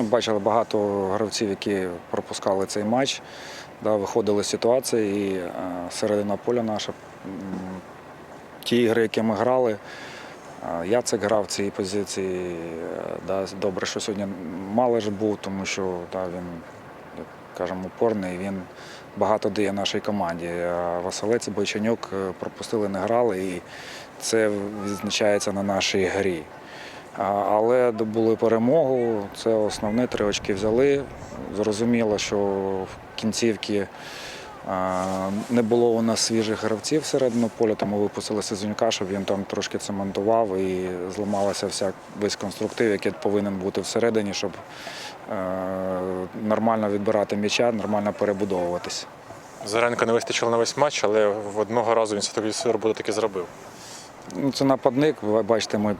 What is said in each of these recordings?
Ну, Бачили багато гравців, які пропускали цей матч, да, виходили з ситуації, і е, середина поля наша. Ті ігри, які ми грали, е, я це грав в цій позиції. е, Да, добре, що сьогодні Малиш був, тому що да, він, як кажемо, упорний, він багато дає нашій команді. А Василець і Бойчанюк пропустили, не грали, і це відзначається на нашій грі. Але добули перемогу, це основне, три очки взяли. Зрозуміло, що в кінцівці не було у нас свіжих гравців всередину поля, тому випустили Сезонька, щоб він там трошки цементував і зламалася вся весь конструктив, який повинен бути всередині, щоб е, нормально відбирати м'яча, нормально перебудовуватися. Заренка не вистачило на весь матч, але в одного разу він все-таки свою роботу таки зробив. Ну, це нападник. Ви бачите, ми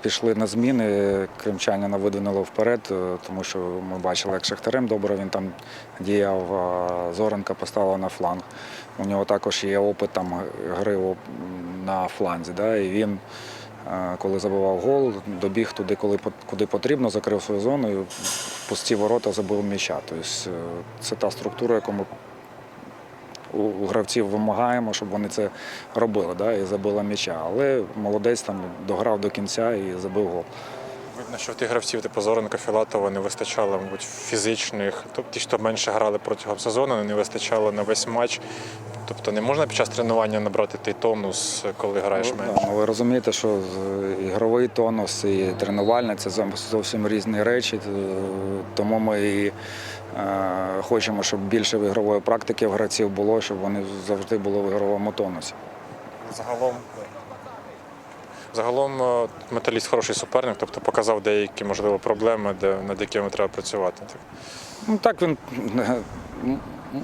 пішли на зміни. Кримчанина видвинуло вперед, е, тому що ми бачили, як Шахтарем добре він там діяв. а Зоренка поставила на фланг. У нього також є опит там гри на фланзі. Да? І він, е, коли забивав гол, добіг туди, коли куди потрібно, закрив свою зону і пусті ворота забив м'яча. Тобто е, це та структура, яку ми у гравців вимагаємо, щоб вони це робили, да, і забили м'яча. Але молодець там дограв до кінця і забив гол. Видно, що в тих гравців типу Зоренка, Філатова не вистачало, мабуть, фізичних. Тобто ті, хто менше грали протягом сезону, не вистачало на весь матч. Тобто не можна під час тренування набрати той тонус, коли граєш Ну, менше. ну, ви розумієте, що ігровий тонус і тренувальний це зовсім- різні речі. Тому ми і е, хочемо, щоб більше ігрової практики в гравців було, щоб вони завжди були в ігровому тонусі. Загалом. Загалом е, металіст хороший суперник, тобто показав деякі, можливо, проблеми, де, над якими треба працювати. Ну так він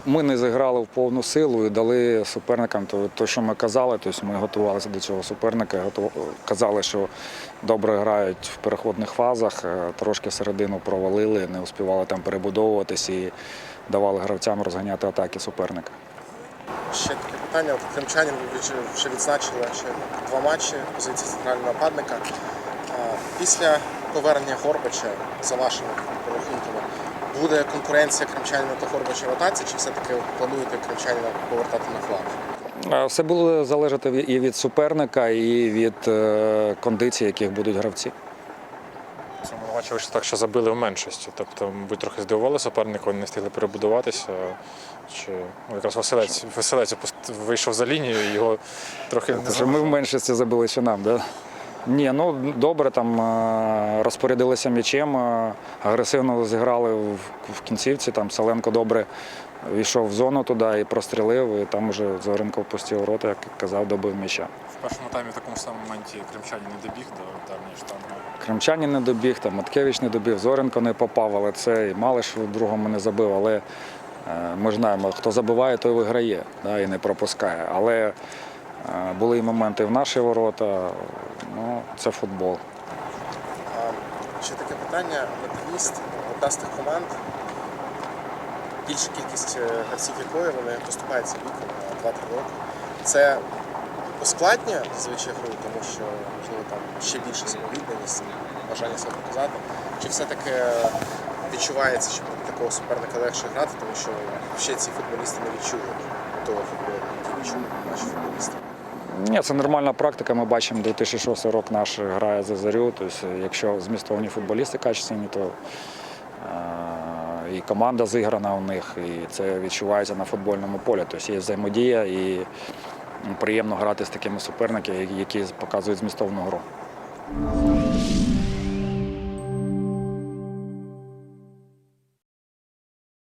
ми не зіграли в повну силу і дали суперникам то що ми казали. Тобто ми готувалися до цього суперника, казали, що добре грають в переходних фазах, е, трошки середину провалили, не успівали там перебудовуватись і давали гравцям розганяти атаки суперника. Ще таке питання. Кримчанин вже- відзначили ще два матчі позиції центрального нападника. Після повернення Горбача, за вашими буде конкуренція Кримчанина та Горбача в атаці, чи все-таки плануєте Кримчанина повертати на фланг? Е, Все буде залежати і від суперника, і від е, кондиції, яких будуть гравці. В цьому матчі вийшло так, що забили в меншості. Тобто, мабуть, трохи здивували суперника, вони не встигли перебудуватися. Чи ну, якраз Василець, Василець вийшов за лінію, і його трохи не ми в меншості забили ще нам, да? Ні, ну добре, там е, розпорядилися м'ячем, е, агресивно зіграли в, кінцівці. Там Саленко добре війшов в зону туди і прострілив, і там вже Зоренко впустив ворота, як казав, добив м'яча. В першому таймі в такому самому моменті кримчані не добіг до давньої штанги. Кримчанин не добіг, там Маткевич не добіг, Зоренко не попав, але це і Малиш в другому не забив. Але е, ми ж знаємо, хто забиває, той виграє да, і не пропускає. Але були і моменти в наші ворота. Ну, це футбол. Ще таке питання. Металіст одна з тих команд, більша кількість е, гравців якої вони поступаються віком на 2-3 роки. Це ускладнює зазвичай гру, тому що можливо там ще більше самовідданість, бажання себе показати. Чи все-таки відчувається, що проти такого суперника легше грати, тому що ще ці футболісти не відчують того футболу, який відчують наші футболісти. Ні, це нормальна практика. Ми бачимо, 2006 рок наш грає за зарю. Тобто, якщо змістовні футболісти качественні, то е, і команда зіграна у них, і це відчувається на футбольному полі. Тобто є взаємодія і приємно грати з такими суперниками, які показують змістовну гру.